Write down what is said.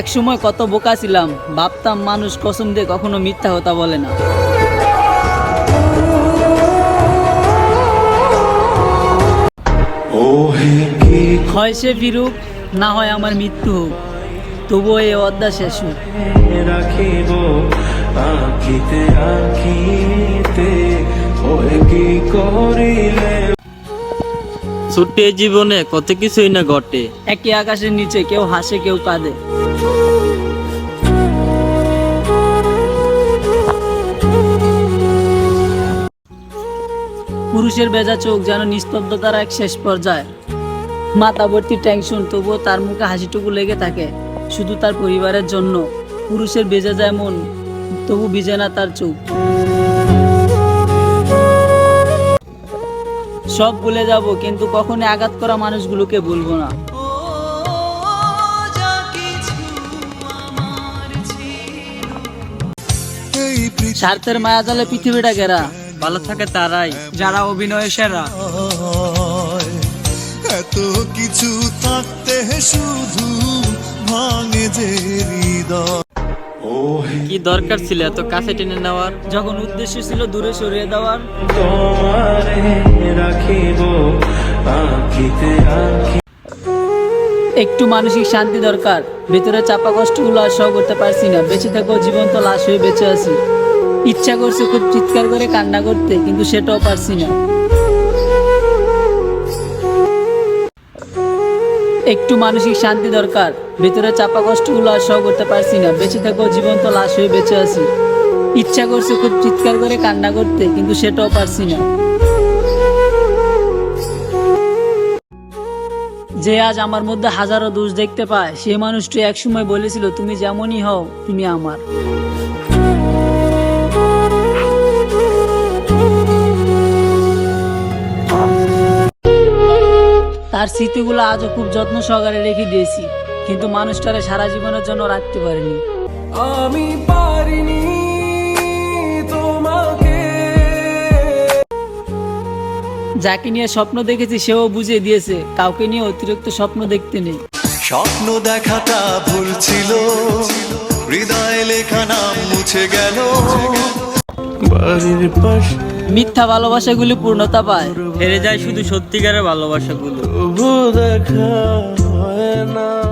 এক সময় কত বোকা ছিলাম, ভাবতাম মানুষ কসম দিয়ে কখনো মিথ্যা কথা বলে না। হয় সে ফিরুক, না হয় আমার মৃত্যু হোক, তবুও এ অদ্যা শেষ হোক। রাখিব কি করিলে? ছোট্ট জীবনে কত কিছুই না ঘটে। একই আকাশের নিচে কেউ হাসে, কেউ কাঁদে। পুরুষের বেজা চোখ যেন নিস্তব্ধতার এক শেষ পর্যায়ে। মাথা ভর্তি টেনশন, তবুও তার মুখে হাসিটুকু লেগে থাকে, শুধু তার পরিবারের জন্য। পুরুষের বেজে যায় মন, তবু ভিজে না তার চোখ। সব ভুলে যাব, কিন্তু কখনো আঘাত করা মানুষগুলোকে ভুলবো না। স্বার্থের মায়াজালে পৃথিবীটা ঘেরা, ভালো থাকে তারাই, যারা অভিনয়ে সেরা। এত কিছু থাকতে শুধু ভাঙে যে হৃদয়। কি দরকার ছিল এত কাছে টেনে নেওয়ার? যখন উদ্দেশ্য ছিল দূরে সরিয়ে দেওয়ার। একটু মানসিক শান্তি দরকার। ভেতরে চাপা কষ্টগুলো আর সহ করতে পারছি না। বেঁচে থেকেও জীবন্ত লাশ হয়ে বেঁচে আছি। ইচ্ছা করছে খুব চিৎকার করে কান্না করতে কিন্তু সেটাও পারছি না। একটু মানসিক শান্তি দরকার। ভেতরে চাপা কষ্টগুলো আর সহ করতে পারছি না। বেঁচে থেকেও জীবন্ত লাশ হয়ে বেঁচে আছি। ইচ্ছা করছে খুব চিৎকার করে কান্না করতে, কিন্তু সেটাও পারছি না। যে আজ আমার মধ্যে হাজারো দোষ দেখতে পায়, সে মানুষটি একসময় বলেছিল, তুমি যেমনই হও, তুমি আমার। তার স্মৃতিগুলো আজও খুব যত্ন সহকারে রেখে দিয়েছি কিন্তু মানুষটারে সারা জীবনের জন্য রাখতে পারিনি। আমি পারিনি তোমাকে। যাকে নিয়ে স্বপ্ন দেখেছি সেও বুঝিয়ে দিয়েছে কাউকে নিয়ে অতিরিক্ত স্বপ্ন দেখতে নেই। স্বপ্ন দেখাটা ভুল ছিল হৃদয় লেখা নাম মুছে গেল। বাড়ির পাশে মিথ্যা ভালোবাসাগুলি পূর্ণতা পায়। হেরে যায় শুধু সত্যিকারের ভালোবাসাগুলো। দেখা হয় না।